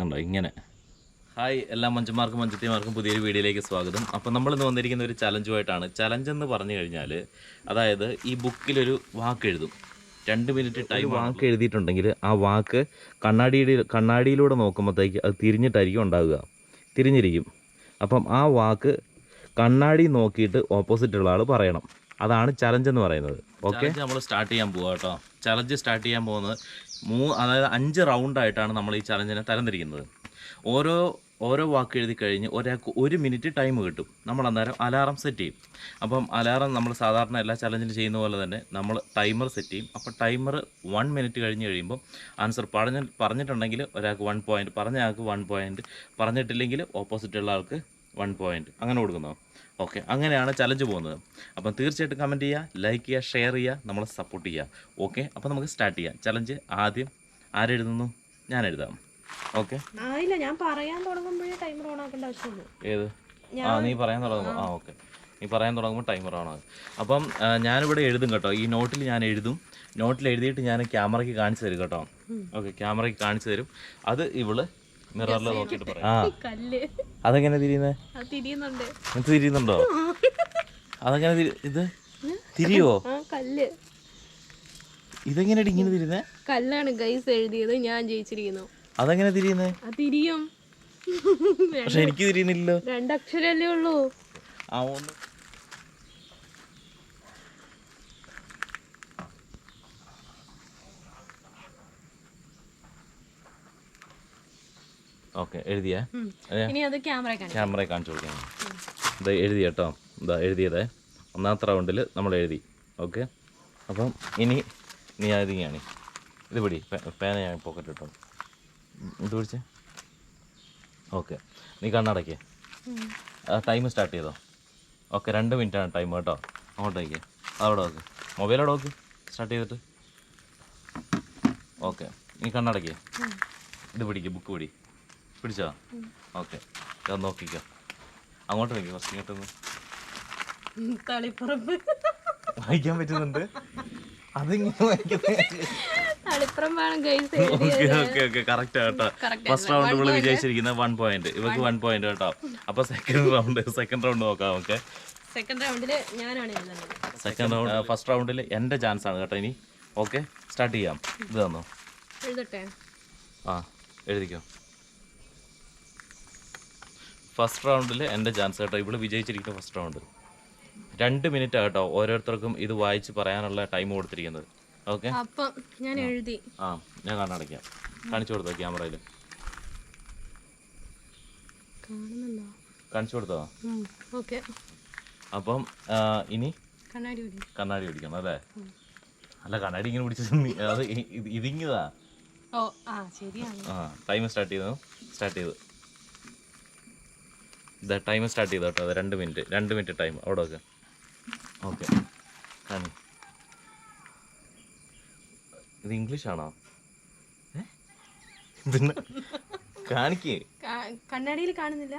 കണ്ടോ ഇങ്ങനെ. ഹായ് എല്ലാ മഞ്ചന്മാർക്കും മഞ്ചത്തിമാർക്കും പുതിയൊരു വീഡിയോയിലേക്ക് സ്വാഗതം. അപ്പോൾ നമ്മൾ ഇന്ന് വന്നിരിക്കുന്ന ഒരു ചലഞ്ചുമായിട്ടാണ്. ചലഞ്ച് എന്ന് പറഞ്ഞു കഴിഞ്ഞാൽ അതായത് ഈ ബുക്കിലൊരു വാക്ക് എഴുതും രണ്ട് മിനിറ്റ് ടൈം വാക്ക് എഴുതിയിട്ടുണ്ടെങ്കിൽ ആ വാക്ക് കണ്ണാടിയുടെ കണ്ണാടിയിലൂടെ നോക്കുമ്പോഴത്തേക്ക് അത് തിരിഞ്ഞിട്ടായിരിക്കും ഉണ്ടാവുക. തിരിഞ്ഞിരിക്കും. അപ്പം ആ വാക്ക് കണ്ണാടി നോക്കിയിട്ട് ഓപ്പോസിറ്റ് ഉള്ള ആൾ പറയണം. അതാണ് ചലഞ്ച് എന്ന് പറയുന്നത്. ഓക്കെ? നമ്മൾ സ്റ്റാർട്ട് ചെയ്യാൻ പോവാ കേട്ടോ. ചലഞ്ച് സ്റ്റാർട്ട് ചെയ്യാൻ പോകുന്നത് മൂ അതായത് അഞ്ച് റൗണ്ടായിട്ടാണ് നമ്മൾ ഈ ചലഞ്ചിനെ തരംതിരിക്കുന്നത്. ഓരോ ഓരോ വാക്ക് എഴുതി കഴിഞ്ഞ് ഒരാൾക്ക് ഒരു മിനിറ്റ് ടൈം കിട്ടും. നമ്മൾ അന്നേരം അലാറം സെറ്റ് ചെയ്യും. അപ്പം അലാറം നമ്മൾ സാധാരണ എല്ലാ ചലഞ്ചിലും ചെയ്യുന്ന പോലെ തന്നെ നമ്മൾ ടൈമർ സെറ്റ് ചെയ്യും. അപ്പോൾ ടൈമർ വൺ മിനിറ്റ് കഴിഞ്ഞ് കഴിയുമ്പോൾ ആൻസർ പറഞ്ഞ പറഞ്ഞിട്ടുണ്ടെങ്കിൽ ഒരാൾക്ക് വൺ പോയിന്റ് പറഞ്ഞ ആൾക്ക് വൺ പോയിന്റ് പറഞ്ഞിട്ടില്ലെങ്കിൽ ഓപ്പോസിറ്റുള്ള ആൾക്ക് വൺ പോയിന്റ് അങ്ങനെ കൊടുക്കുന്നോ? ഓക്കെ അങ്ങനെയാണ് ചലഞ്ച് പോകുന്നത്. അപ്പം തീർച്ചയായിട്ടും കമന്റ് ചെയ്യുക ലൈക്ക് ചെയ്യുക ഷെയർ ചെയ്യുക നമ്മളെ സപ്പോർട്ട് ചെയ്യുക. ഓക്കെ അപ്പോൾ നമുക്ക് സ്റ്റാർട്ട് ചെയ്യാം. ചലഞ്ച് ആദ്യം ആരെഴുതുന്നു ഞാൻ എഴുതാം. ഓക്കെ. ഞാൻ പറയാൻ തുടങ്ങുമ്പോഴേ ടൈമർ ഓൺ ആക്കേണ്ട ആവശ്യമുള്ളൂ. ഏത്? ആ നീ പറയാൻ തുടങ്ങുമ്പോൾ ആ ഓക്കെ. നീ പറയാൻ തുടങ്ങുമ്പോൾ ടൈമർ ആകും. അപ്പം ഞാനിവിടെ എഴുതും കേട്ടോ. ഈ നോട്ടിൽ ഞാൻ എഴുതും. നോട്ടിൽ എഴുതിയിട്ട് ഞാൻ ക്യാമറയ്ക്ക് കാണിച്ചു തരും കേട്ടോ. ഓക്കെ ക്യാമറയ്ക്ക് കാണിച്ചു തരും. അത് ഇവൾ മിററിൽ നോക്കിയിട്ട് പറയാം. ആ കല്ല്. അതെങ്ങനെ തിരിയുന്നത് അത് തിരിയുന്നുണ്ട്. നിനക്ക് തിരിയുന്നുണ്ടോ? അതെങ്ങനെ തിരി ഇത്? തിരിയോ? ആ കല്ല്. ഇതെങ്ങനെയാണ് ഇങ്ങനെ തിരിയുന്നേ? കല്ലാണ് ഗൈസ് എഴുതിയത് ഞാൻ ജയിച്ചിരിക്കുന്നു. അതെങ്ങനെ തിരിയുന്നേ? അത് തിരിയും. പക്ഷെ എനിക്ക് തിരിയുന്നില്ലല്ലോ. രണ്ടക്ഷരല്ലേ ഉള്ളൂ. ആ ഒന്ന് ഓക്കെ എഴുതിയേ? ഇനി അത് ക്യാമറ ക്യാമറ കാണിച്ചു കൊടുക്കാം. ഇത് എഴുതി കേട്ടോ. ഇതാ എഴുതിയതേ. ഒന്നാമത്തെ റൗണ്ടിൽ നമ്മൾ എഴുതി. ഓക്കെ? അപ്പം ഇനി നീ എഴുതിയാണ് ഇത് പിടി പേന ഞാൻ പോക്കറ്റ് ഇട്ടോ ഇത് പിടിച്ചേ? ഓക്കെ. നീ കണ്ണടയ്ക്ക്. ടൈം സ്റ്റാർട്ട് ചെയ്തോ? ഓക്കെ രണ്ട് മിനിറ്റാണ് ടൈം കേട്ടോ. അങ്ങോട്ടേക്ക്. അവിടെ നോക്ക്. മൊബൈൽ അവിടെ നോക്ക്. സ്റ്റാർട്ട് ചെയ്തിട്ട്. ഓക്കെ. നീ കണ്ണടയ്ക്ക് ഇത് പിടിക്ക് ബുക്ക് പിടി. പിടിച്ചോ? ഓക്കെ. നോക്കിക്കോ. അങ്ങോട്ട് നിൽക്കുക കുറച്ച് ഇങ്ങോട്ടൊന്ന്. ഉം, തളിപ്പറമ്പ്. വായിക്കാൻ പറ്റുന്നുണ്ട്? അതിങ്ങനെ ഫസ്റ്റ് റൗണ്ട് ഇവൾ വിജയിച്ചിരിക്കുന്നത് വൺ പോയിന്റ് ഇവക്ക് വൺ പോയിന്റ് കേട്ടോ. അപ്പൊ സെക്കൻഡ് റൗണ്ട് സെക്കൻഡ് റൗണ്ട് നോക്കാം നമുക്ക് സെക്കൻഡ് റൗണ്ടിൽ ഞാനാണ് എഴുതുന്നത് സെക്കൻഡ് റൗണ്ട് ഫസ്റ്റ് റൗണ്ടിൽ എന്റെ ചാൻസ് ആണ് കേട്ടോ ഇനി. ഓക്കെ സ്റ്റാർട്ട് ചെയ്യാം. ഇത് തന്നോ? എഴുതട്ടെ? ആ എഴുതിക്കോ. ഫസ്റ്റ് റൗണ്ടിൽ എന്റെ ചാൻസ് കേട്ടോ. ഇവൾ വിജയിച്ചിരിക്കുന്ന ഫസ്റ്റ് റൗണ്ട് രണ്ട് മിനിറ്റ് ആട്ടോ ഓരോരുത്തർക്കും ഇത് വായിച്ച് പറയാനുള്ള ടൈം കൊടുത്തിരിക്കുന്നത്. ഓക്കെ അപ്പം ഞാൻ എഴുതി. ആ ഞാൻ കണ്ണടയ്ക്കാം. കാണിച്ചു കൊടുത്തോ ക്യാമറയിൽ കാണിച്ചു കൊടുത്തോ? ഓക്കെ. അപ്പം ഇനി? കണ്ണാടി പിടി കണ്ണാടി പിടിക്കണം അല്ലേ? അല്ല കണ്ണാടി ഇങ്ങനെ പിടിച്ചത് അത് ഇതിങ്ങതാ ഓ ആ ശരിയാണ്. ആ ടൈം സ്റ്റാർട്ട് ചെയ്തു. സ്റ്റാർട്ട് ചെയ്തു. ഇതാ ടൈം സ്റ്റാർട്ട് ചെയ്തോ കേട്ടോ. രണ്ട് മിനിറ്റ് രണ്ട് മിനിറ്റ് ടൈം അവിടെ വെക്കാം. ഓക്കെ കാണി ഇത് ഇംഗ്ലീഷ് ആണോ? ഏ? ഇതിന് കണ്ണാടിയിൽ കാണുന്നില്ല.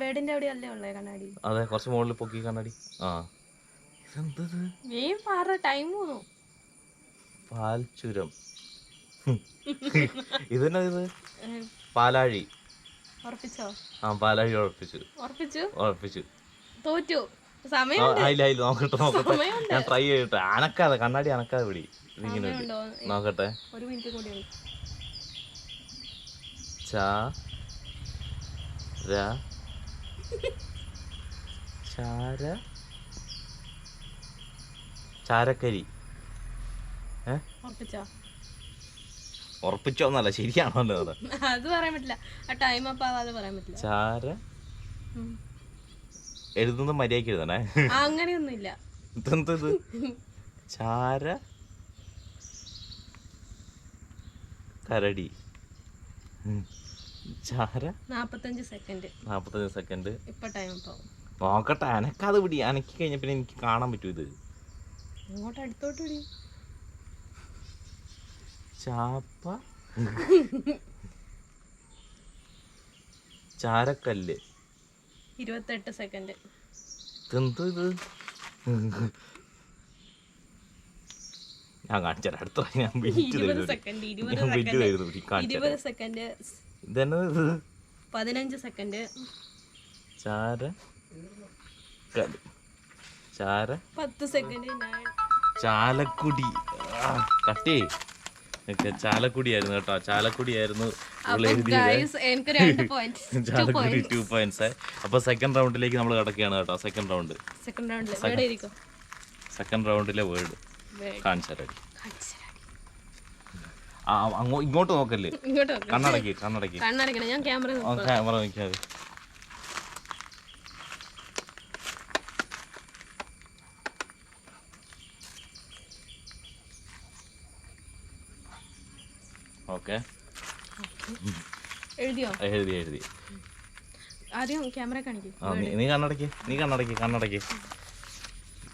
വേടിന്റെ അവിടെ അല്ലേ ഉള്ളേ കണ്ണാടി? അതെ കുറച്ച് മുകളിൽ പൊക്കി കണ്ണാടി. ആ. ഇതെന്തത്? വേം പാറ ടൈം പോന്നു. പാൽ ചുരം ഇതെന്നാ ഇത്? പാലാഴി. ആ പാലാഴി ഉറപ്പിച്ചു. ഉറപ്പിച്ചു? ഉറപ്പിച്ചു. തോറ്റു. ആ, സമയം ആയില്ല ആയില്ല നോക്കട്ടെ നോക്കട്ടെ. സമയമുണ്ട്. ഞാൻ ട്രൈ ചെയ്യട്ടെ. അനക്കാതെ കണ്ണാടി അനക്കാതെ പിടി. സമയമുണ്ടോ? നോക്കട്ടെ. ചാ ചാര ചാരക്കരി. ഏ? ഉറപ്പിച്ചോന്നല്ല ശരിയാണല്ലോ അത് അത് പറയാൻ പറ്റില്ല. ആ ടൈം അപ്പ് ആവാതെ പറയാൻ പറ്റില്ല. ചാര. എഴുതുന്നത് മര്യാദയ്ക്ക് എഴുതണേ? അങ്ങനെയൊന്നുമില്ല. ഇതെന്തത്? ചാര? കരടി. ചാര? നാപ്പത്തഞ്ച് സെക്കൻഡ് നാൽപ്പത്തഞ്ച് സെക്കൻഡ് ഇപ്പൊ ടൈം നോക്കട്ടെ അനക്കാതെ പിടി അനക്കി കഴിഞ്ഞ പിന്നെ എനിക്ക് കാണാൻ പറ്റൂ ഇത്. ഇങ്ങോട്ട് അടുത്തോട്ട് പിടി ചാപ്പ. ചാരക്കല്ല്. ഇരുപത്തെട്ട് സെക്കൻഡ്. ഇതെന്തോ ഇത്? ഞാൻ കാണിച്ചാൽ അടുത്ത ഞാൻ ഇരുപത് സെക്കൻഡ് പതിനഞ്ച് സെക്കൻഡ്. ചാര ചാര പത്ത് സെക്കൻഡ് ചാലക്കുടി. കട്ടേ ചാലക്കുടിയായിരുന്നു കേട്ടോ. ചാലക്കുടിയായിരുന്നു ചാലക്കുടി ടു പോയിന്റ്സ് അപ്പൊ സെക്കൻഡ് റൗണ്ടിലേക്ക് നമ്മൾ കിടക്കുകയാണ് കേട്ടോ. സെക്കൻഡ് റൗണ്ട് സെക്കൻഡ് റൗണ്ടിൽ സെക്കൻഡ് റൗണ്ടിലെ വേർഡ് അങ്ങോ ഇങ്ങോട്ട് നോക്കല്ലേ. കണ്ണടക്കി കണ്ണടക്കി. കണ്ണടക്കണം. ഞാൻ ക്യാമറ ക്യാമറ നോക്കിയാൽ ഓക്കെ. എഴുതിയോ? എഴുതി എഴുതി. ആദ്യം ക്യാമറ കാണിക്കും. ആ നീ നീ കണ്ണടക്കി നീ കണ്ണടക്കി കണ്ണടക്കി.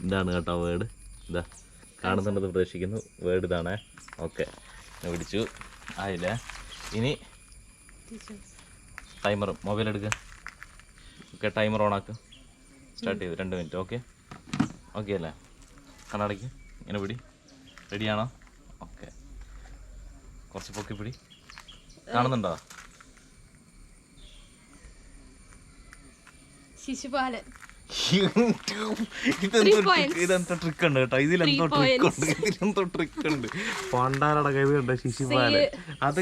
ഇതാണ് കേട്ടോ വേർഡ്. ഇതാ കാണുന്നുണ്ടെന്ന് പ്രതീക്ഷിക്കുന്നു. വേർഡ് ഇതാണേ. ഓക്കെ. പിടിച്ചു. ആയില്ല? ഇനി ടൈമർ മൊബൈൽ എടുക്കുക ഓക്കെ ടൈമർ ഓൺ ആക്കുക സ്റ്റാർട്ട് ചെയ്തു. രണ്ട് മിനിറ്റ്. ഓക്കെ. ഓക്കെ അല്ലേ? കണ്ണടയ്ക്ക് ഇങ്ങനെ പിടി. റെഡിയാണോ കുറച്ച് പൊക്കി പിടി. കാണുന്നുണ്ടോ? ശിശുപാലൻ. ഇതെന്തോ ട്രിക്ക് ഉണ്ട് കേട്ടോ. ഇതിലെന്തോ ട്രിക്ക്. ഉണ്ട്. ഇതിലെന്തോ ട്രിക്ക് ഉണ്ട്. പണ്ടാരട കൈവ് കണ്ട ശിശുപാല അത്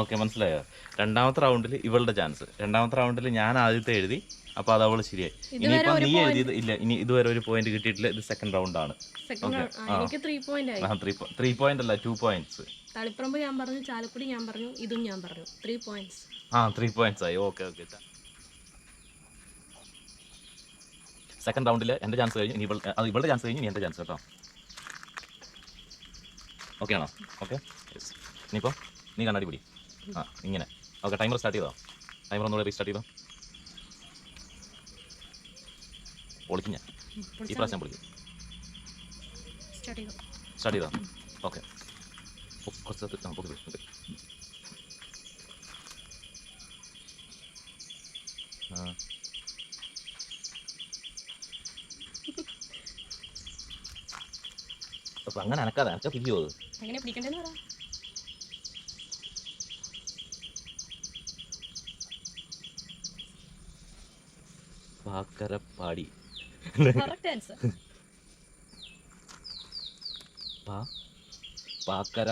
ഓക്കെ മനസ്സിലായോ? രണ്ടാമത്തെ റൗണ്ടിൽ ഇവളുടെ ചാൻസ് രണ്ടാമത്തെ റൗണ്ടിൽ ഞാൻ ആദ്യത്തെ എഴുതി. അപ്പൊ അത് അവൾ ശരിയായി. ഇനിയിപ്പോ നീ എഴുതിയത് ഇല്ല. ഇനി ഇതുവരെ ഒരു പോയിന്റ് കിട്ടിയിട്ടില്ല. ഇത് സെക്കൻഡ് റൗണ്ട് ആണ്. ത്രീ പോയിന്റ് അല്ല ടു പോയിന്റ്സ് തളിപ്പറമ്പ് ഞാൻ പറഞ്ഞു ചാലക്കുടി ഞാൻ പറഞ്ഞു ഇതും ഞാൻ പറഞ്ഞു. ത്രീ പോയിന്റ്സ് ആ ത്രീ പോയിന്റ്സ് ആയി. Okay okay. സെക്കൻഡ് റൗണ്ടിൽ എന്റെ ചാൻസ് കഴിഞ്ഞു ഇനി ഇവൾ അത് ഇവളുടെ ചാൻസ് കഴിഞ്ഞു ഇനി എന്റെ ചാൻസ് കേട്ടോ. ഓക്കെ ആണോ? ഓക്കെ ഇനിയിപ്പോൾ നീ കണ്ണാടി പിടി. ആ ഇങ്ങനെ. ഓക്കെ ടൈമർ സ്റ്റാർട്ട് ചെയ്തോ? ടൈമർ ഒന്നുകൂടെ റീസ്റ്റാർട്ട് ചെയ്തോ? പൊളിക്കും ഞാൻ. ഈ പ്രാവശ്യം പൊളിക്കും. സ്റ്റാർട്ട് ചെയ്തു? ഓക്കെ കുറച്ച് നമുക്ക്. ആ. അപ്പൊ അങ്ങനെ അനക്കാതെ അനക്ക പിരിയോ അത്? എങ്ങനെ പിടിക്കണ്ടെന്ന് പറ. പാക്കരപ്പാടി. കറക്റ്റ് ആൻസർ പാ? പാക്കര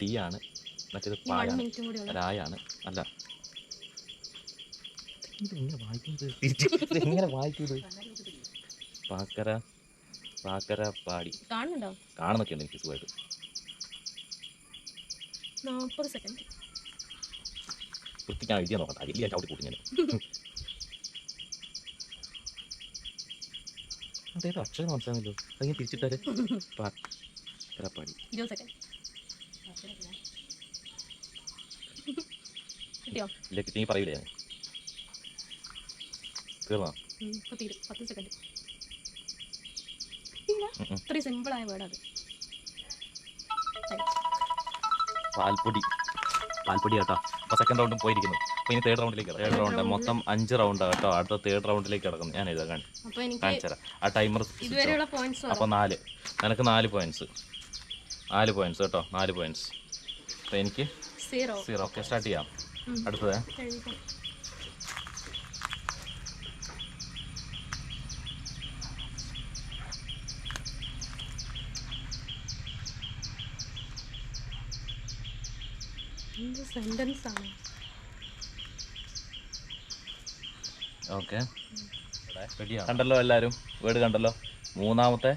ടീയാണ് മറ്റേത് പായാണ്. മിനിറ്റും കൂടി ഉള്ളു. രായാണ്. അല്ല. ഇതെങ്ങനെ വായിക്കുന്നത്? തിരിച്ച് എങ്ങനെ വായിക്കുന്നത്? പാക്കര പാക്കര പാടി. കാണുന്നുണ്ടോ? കാണുന്നൊക്കെയുണ്ട് എനിക്ക് സുഖമായിട്ട്. നാൽപ്പത് സെക്കൻഡ്. വൃത്തിക്കാൻ എഴുതിയാൽ നോക്കട്ടെ. ഞാൻ ചവിട്ടി കൂട്ടി ഞാൻ. അതേതോ അക്ഷരം മനസ്സിലാകുന്നല്ലോ അതിങ്ങനെ തിരിച്ചിട്ടാൽ പാക്കര പാടി. ഇരുപത് സെക്കൻഡ്. ഇല്ല കിട്ടിയെങ്കിൽ പറയില്ല ഞാൻ. തീർന്നോ പത്ത് സെക്കൻഡ്. ഇത്രയും സിമ്പിൾ ആയ വേർഡ് അത്. പാൽപ്പൊടി. പാൽപ്പൊടി കേട്ടോ. അപ്പോൾ സെക്കൻഡ് റൗണ്ടും പോയിരിക്കുന്നു. അപ്പോൾ ഇനി തേർഡ് റൗണ്ടിലേക്ക് തേർഡ് റൗണ്ട് മൊത്തം അഞ്ച് റൗണ്ടാണ് കേട്ടോ. അടുത്ത തേർഡ് റൗണ്ടിലേക്ക് കിടക്കുന്നു ഞാൻ എഴുതാൻ കാണി അപ്പൊ എനിക്ക് കാണിച്ചു ആ ടൈമർ അപ്പോൾ നാല്. നിനക്ക് നാല് പോയിന്റ്സ് നാല് പോയിന്റ്സ് കേട്ടോ. നാല് പോയിന്റ്സ് അപ്പോൾ എനിക്ക് സീറോ സീറോ ഓക്കെ സ്റ്റാർട്ട് ചെയ്യാം. അടുത്തത്. എന്ത് സെന്റൻസ് ആണ്? ഓക്കെ കണ്ടല്ലോ എല്ലാവരും വീട് കണ്ടല്ലോ? മൂന്നാമത്തെ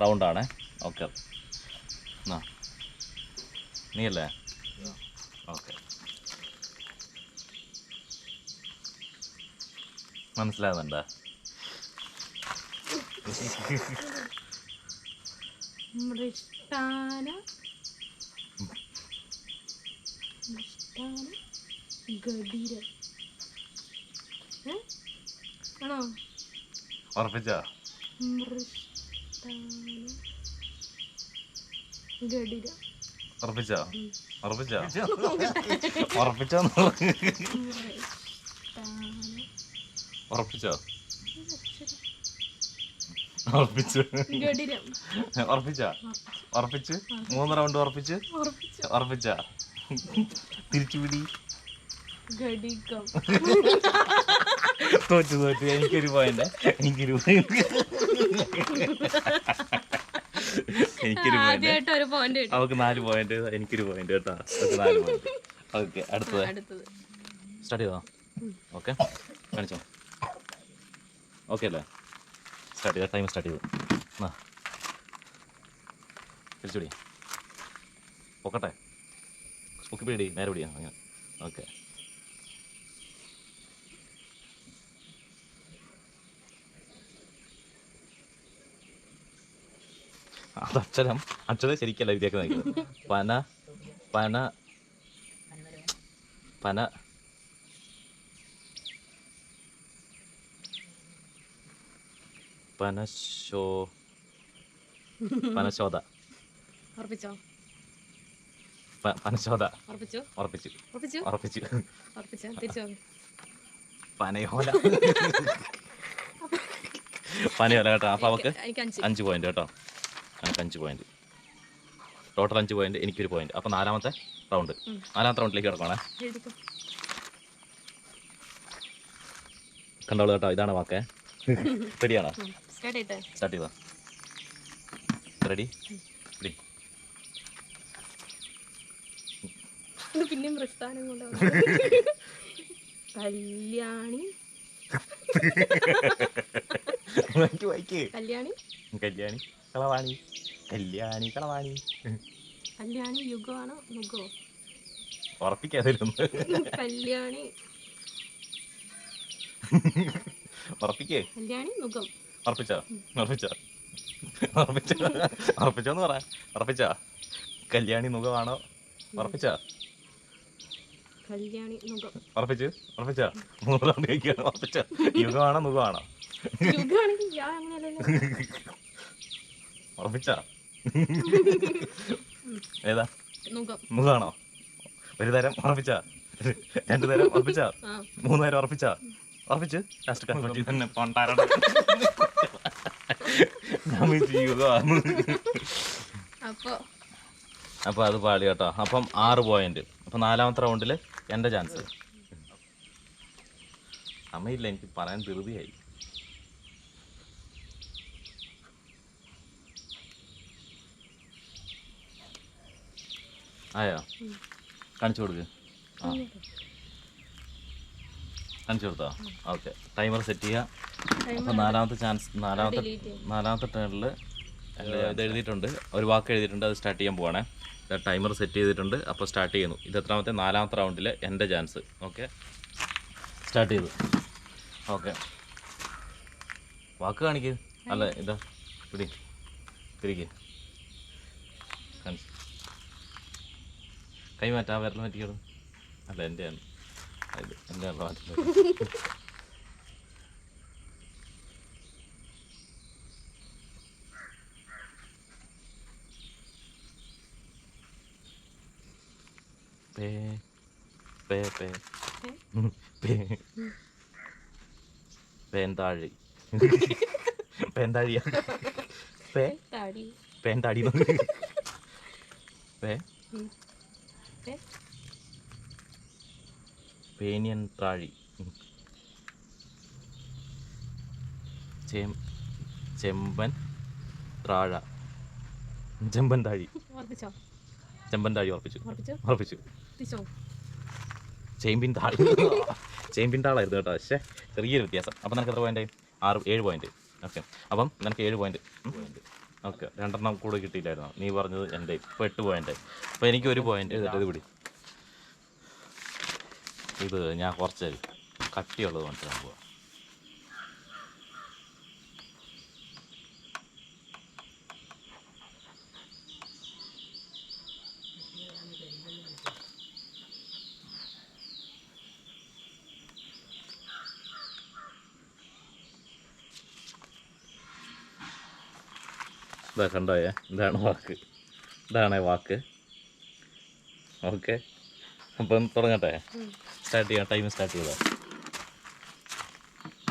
റൗണ്ടാണ് ഓക്കെ എന്നാ നീയല്ലേ? ഓക്കെ മനസ്സിലാകുന്നുണ്ടോ നമ്മുടെ മൃഷ്ടാന ഗഡീര ഗതിര. ആണോ? ഉറപ്പിച്ചോ? ഗഡിര ഉറപ്പിച്ചോ? ഉറപ്പിച്ചോ? ഉറപ്പിച്ചോ മൃഷ്ടാന. ഉറപ്പിച്ചോ? ഉറപ്പിച്ചു. ഗഡിരം ഉറപ്പിച്ച? ഉറപ്പിച്ച്. മൂന്ന് റൗണ്ട് ഉറപ്പിച്ചു. ഉറപ്പിച്ച? തിരിച്ചുപിടി തോറ്റു തോറ്റു. എനിക്കൊരു പോയിന്റ് എനിക്കൊരു എനിക്കൊരു പോയിന്റ് അവൾക്ക് നാല് പോയിന്റ് എനിക്കൊരു പോയിന്റ് കേട്ടോ. നാല് പോയിന്റ് ഓക്കെ അടുത്തത്. സ്റ്റാർട്ട് ചെയ്തോ? ഓക്കെ. കാണിച്ചോ? ഓക്കെ അല്ലേ? സ്റ്റാർട്ട് ചെയ്ത? ടൈം സ്റ്റാർട്ട് ചെയ്തു. ആ തിരിച്ചുപിടി പൊക്കട്ടെ. പൊക്കി പിടി നേരെ പിടിയാ അങ്ങനെ. ഓക്കെ അത് അക്ഷരം അക്ഷരം ശരിക്കല്ല വിദ്യാക്ക് നയിക്കുന്നത് പന പന പന. പനശോ പനശോധ പനശോധ. ഉറപ്പിച്ചോ? ഉറപ്പിച്ചു. പനയോല. പനയോല കേട്ടോ. അപ്പൊ അവക്ക് അഞ്ച്. പോയിന്റ് കേട്ടോ. എനിക്ക് അഞ്ച് പോയിന്റ് ടോട്ടൽ അഞ്ച് പോയിന്റ് എനിക്കൊരു പോയിന്റ് അപ്പൊ നാലാമത്തെ റൗണ്ട് നാലാമത്തെ റൗണ്ടിലേക്ക് കിടക്കണേ കണ്ടോളൂ കേട്ടോ. ഇതാണ് വാക്കേ. റെഡിയാണോ സ്റ്റാർട്ട് ചെയ്തേ. സ്റ്റാർട്ട് ചെയ്തോ? റെഡി റെഡി പിന്നെയും പ്രസ്ഥാനം കൊണ്ട് കല്യാണി. കല്യാണി. കല്യാണി കളവാണി. കല്യാണി കളവാണി. കല്യാണി യുഗമാണോ? മുഖോ? ഉറപ്പിക്കാതിരുന്നു കല്യാണി. ഉറപ്പിക്കേ. കല്യാണി മുഖം? ഉറപ്പിച്ചോ? ഉറപ്പിച്ചോ? ഉറപ്പിച്ചോ? ഉറപ്പിച്ചോന്ന് പറ. ഉറപ്പിച്ചോ? കല്യാണി മുഖമാണോ? ഉറപ്പിച്ചോ? കല്യാണി മുഖം ഉറപ്പിച്ച് ഉറപ്പിച്ചോ. മൂന്ന് റൗണ്ട് കഴിക്കുകയാണ് ഉറപ്പിച്ചോ യുഗമാണോ മുഖമാണോ യുഗമാണെങ്കിൽ യാ അങ്ങനെയല്ലല്ലോ. ഉറപ്പിച്ചോ? ഏതാ? മുഖം. മുഖമാണോ ഒരു തരം ഉറപ്പിച്ചോ. രണ്ടു തരം ഉറപ്പിച്ചോ. മൂന്ന് തരം ഉറപ്പിച്ചോ. ഉറപ്പിച്ച്. ലാസ്റ്റ് കൺഫർട്ടി തന്നെ അപ്പൊ അത് പാളി കേട്ടോ അപ്പം ആറ് പോയിന്റ് അപ്പം നാലാമത്തെ റൗണ്ടിൽ എന്റെ ചാൻസ് സമയമില്ല എനിക്ക് പറയാൻ ധൃതിയായി. ആയോ? കാണിച്ചു കൊടുക്ക്. ആ. കാണിച്ചു കൊടുത്തോ? ഓക്കെ. ടൈമർ സെറ്റ് ചെയ്യുക അപ്പോൾ നാലാമത്തെ ചാൻസ് നാലാമത്തെ നാലാമത്തെ ടേണിൽ ഇത് എഴുതിയിട്ടുണ്ട്. ഒരു വാക്ക് എഴുതിയിട്ടുണ്ട് അത് സ്റ്റാർട്ട് ചെയ്യാൻ പോവാണേ. ടൈമർ സെറ്റ് ചെയ്തിട്ടുണ്ട്. അപ്പോൾ സ്റ്റാർട്ട് ചെയ്യുന്നു. ഇത് എത്രാമത്തെ? നാലാമത്തെ റൗണ്ടിൽ എന്റെ ചാൻസ് ഓക്കെ സ്റ്റാർട്ട് ചെയ്തു. ഓക്കെ വാക്ക് കാണിക്ക്. അല്ല ഇതാ. പിടി. തിരിക്ക്. കൈമാറ്റാ കൈ മാറ്റാ വിരൽ മാറ്റിക്കോളൂ അല്ല എന്റെയാണ് ഇത് എന്റെ മാറ്റി പേ പേ പേ. പേ. പേന്താഴി പേന്താഴിയ പേ. താടി പേന്താടി പേ? പേനിയൻ താഴി. ചെമ്പൻ താഴ. ചെമ്പൻ താഴി. ചെമ്പൻ താഴി ഉറപ്പിച്ചു. ഉറപ്പിച്ചോ? ചേമ്പിൻ താഴി ചേമ്പിൻ താളായിരുന്നു കേട്ടോ. പക്ഷേ ചെറിയൊരു വ്യത്യാസം. അപ്പം നിനക്ക് എത്ര പോയിന്റ് ആറ് ഏഴ് പോയിന്റ് ഓക്കെ. അപ്പം നിനക്ക് ഏഴ് പോയിന്റ് ഓക്കെ. രണ്ടെണ്ണം കൂടെ കിട്ടിയില്ലായിരുന്നു? നീ പറഞ്ഞത് എന്റെ. ഇപ്പോൾ എട്ട് പോയിന്റ് അപ്പോൾ എനിക്ക് ഒരു എഴുതിട്ട് ഇത് പിടി. ഇത് ഞാൻ കുറച്ച് കട്ടിയുള്ളത് മനസ്സിലാക്കാൻ പോവാം. ഇതാ കണ്ടോയെ ഇതാണ് വാക്ക്. ഇതാണ് വാക്ക്. ഓക്കെ. അപ്പം തുടങ്ങട്ടെ. സ്റ്റാർട്ട് ചെയ്യാം. ടൈം സ്റ്റാർട്ട് ചെയ്താൽ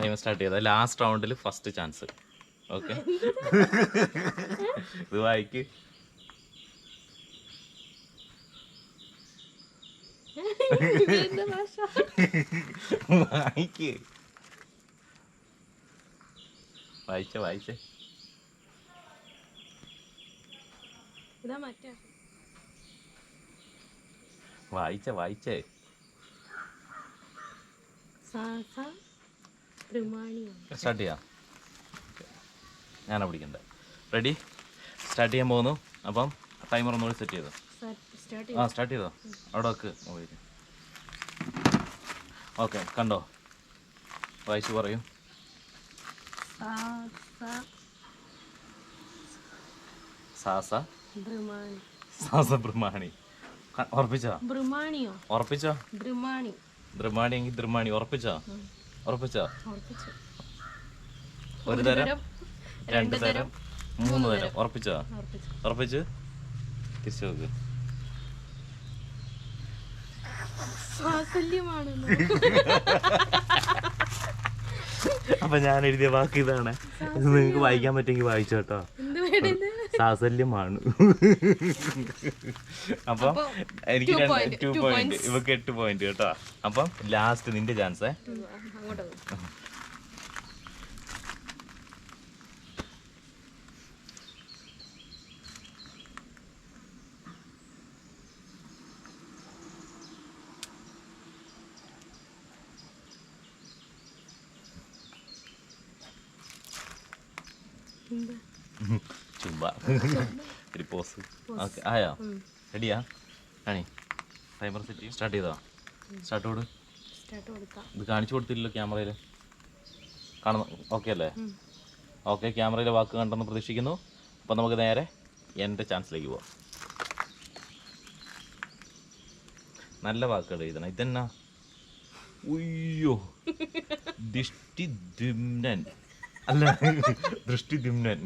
ടൈം സ്റ്റാർട്ട് ചെയ്താൽ ലാസ്റ്റ് റൗണ്ടിൽ ഫസ്റ്റ് ചാൻസ്. ഓക്കെ. ഇത് വായിക്ക്. വായിക്ക്. വായിച്ച വായിച്ചേ. ഇതാ മറ്റേ. വായിച്ച വായിച്ചേ. സ്റ്റാർട്ട് ചെയ്യാം. ഞാനാ പിടിക്കണ്ട. റെഡി സ്റ്റാർട്ട് ചെയ്യാൻ പോകുന്നു. അപ്പം ടൈമർ ഒന്നുകൂടി സെറ്റ് ചെയ്തു? ആ സ്റ്റാർട്ട് ചെയ്തോ? അവിടെ വെക്ക്. മൊബൈൽ ഓക്കെ കണ്ടോ? വായിച്ചു പറയൂ. സാസ സാസ ബ്രഹ്മാണി. ബ്രഹ്മാണി ക- ഉറപ്പിച്ചോ? ബ്രഹ്മാണിയോ? ഉറപ്പിച്ചോ? ബ്രഹ്മാണി. ദ്രമാണി എങ്കിൽ ദ്രമാണി ഉറപ്പിച്ചോ? ഉറപ്പിച്ചോ? ഒരു തരം രണ്ട് തരം മൂന്ന് തരം. ഉറപ്പിച്ചോ? ഉറപ്പിച്ചു. തിരിച്ചു നോക്ക്. അപ്പൊ ഞാൻ എഴുതിയ വാക്ക് ഇതാണ്. ഇത് നിങ്ങൾക്ക് വായിക്കാൻ പറ്റുമെങ്കിൽ വായിച്ചോട്ടോ സാസല്യമാണ്. അപ്പം എനിക്ക് ടു പോയിന്റ് ഇവക്ക് എട്ട് പോയിന്റ് കേട്ടോ. അപ്പം ലാസ്റ്റ് നിന്റെ ചാൻസ് അങ്ങോട്ട് ചുമ്പ ഒരു പോസ്. ഓക്കെ ആയോ. റെഡിയാ? കാണി ടൈമർ സെറ്റ് സ്റ്റാർട്ട് ചെയ്തോ? സ്റ്റാർട്ട് കൊടു. ഇത് കാണിച്ചു കൊടുത്തില്ലല്ലോ ക്യാമറയിൽ. കാണുന്നു ഓക്കെ അല്ലേ. ഓക്കെ ക്യാമറയിലെ വാക്ക് കണ്ടെന്ന് പ്രതീക്ഷിക്കുന്നു. അപ്പം നമുക്ക് നേരെ എന്റെ ചാൻസിലേക്ക് പോവാം. നല്ല വാക്കുകൾ എഴുതണം. ഇതെന്നാ? ഉയ്യോ ദിഷ്ടി ദിമ്നൻ. അല്ല ദൃഷ്ടി ദിമ്നൻ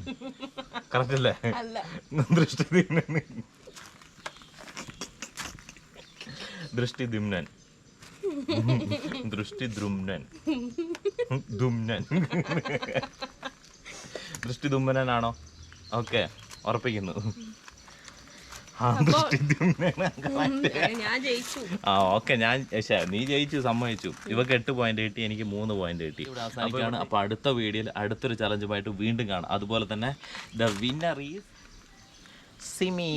കറക്റ്റ് അല്ലേ. ദൃഷ്ടി ദിമ്നൻ ദൃഷ്ടി ദിമ്നൻ. ദൃഷ്ടി ദ്രുമ്നൻ ദുമ്നൻ ദൃഷ്ടി ദുമ്മനാണോ ഓക്കെ ഉറപ്പിക്കുന്നു. ആ ഓക്കെ ഞാൻ നീ ജയിച്ചു സമ്മതിച്ചു. ഇവക്ക് എട്ട് പോയിന്റ് കിട്ടി എനിക്ക് മൂന്ന് പോയിന്റ് കിട്ടി. ഇവിടെ അവസാനിക്കുകയാണ്. അപ്പോൾ അടുത്ത വീഡിയോയിൽ അടുത്തൊരു ചലഞ്ചുമായിട്ട് വീണ്ടും കാണാം. അതുപോലെ തന്നെ the winner is Simi.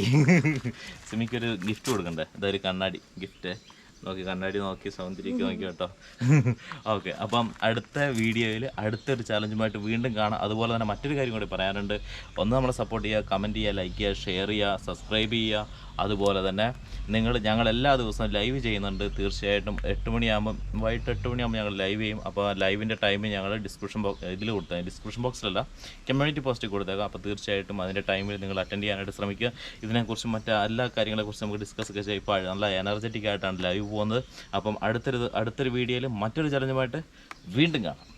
സിമിക്കൊരു gift കൊടുക്കണ്ടേ? ഇതൊരു കണ്ണാടി ഗിഫ്റ്റ് നോക്കി കണ്ണാടി നോക്കി സൗന്ദര്യക്ക് നോക്കി കേട്ടോ. ഓക്കെ അപ്പം അടുത്ത വീഡിയോയിൽ അടുത്തൊരു ചാലഞ്ചുമായിട്ട് വീണ്ടും കാണാം. അതുപോലെ തന്നെ മറ്റൊരു കാര്യം കൂടി പറയാനുണ്ട്. ഒന്ന് നമ്മളെ സപ്പോർട്ട് ചെയ്യുക കമന്റ് ചെയ്യുക ലൈക്ക് ചെയ്യുക ഷെയർ ചെയ്യുക സബ്സ്ക്രൈബ് ചെയ്യുക. അതുപോലെ തന്നെ നിങ്ങൾ ഞങ്ങൾ എല്ലാ ദിവസവും ലൈവ് ചെയ്യുന്നുണ്ട്. തീർച്ചയായിട്ടും എട്ട് മണിയാകുമ്പം വൈകിട്ട് എട്ട് മണിയാകുമ്പോൾ ഞങ്ങൾ ലൈവ് ചെയ്യും. അപ്പോൾ ലൈവിന്റെ ടൈം ഞങ്ങൾ ഡിസ്ക്രിപ്ഷൻ ബോക്സ് ഇതിൽ കൊടുത്തേ ഡിസ്ക്രിപ്ഷൻ ബോക്സിലല്ല കമ്മ്യൂണിറ്റി പോസ്റ്റിൽ കൊടുത്തേക്കാം. അപ്പോൾ തീർച്ചയായിട്ടും അതിന്റെ ടൈമിൽ നിങ്ങൾ അറ്റൻഡ് ചെയ്യാനായിട്ട് ശ്രമിക്കുക. ഇതിനെക്കുറിച്ച് മറ്റ് എല്ലാ കാര്യങ്ങളെക്കുറിച്ചും നമുക്ക് ഡിസ്കസ് ഒക്കെ ചെയ്യാം. ഇപ്പോൾ നല്ല എനർജറ്റിക് ആയിട്ടാണ് ലൈവ് പോകുന്നത്. അപ്പം അടുത്തൊരു അടുത്തൊരു വീഡിയോയിൽ മറ്റൊരു ചലഞ്ചുമായിട്ട് വീണ്ടും കാണാം.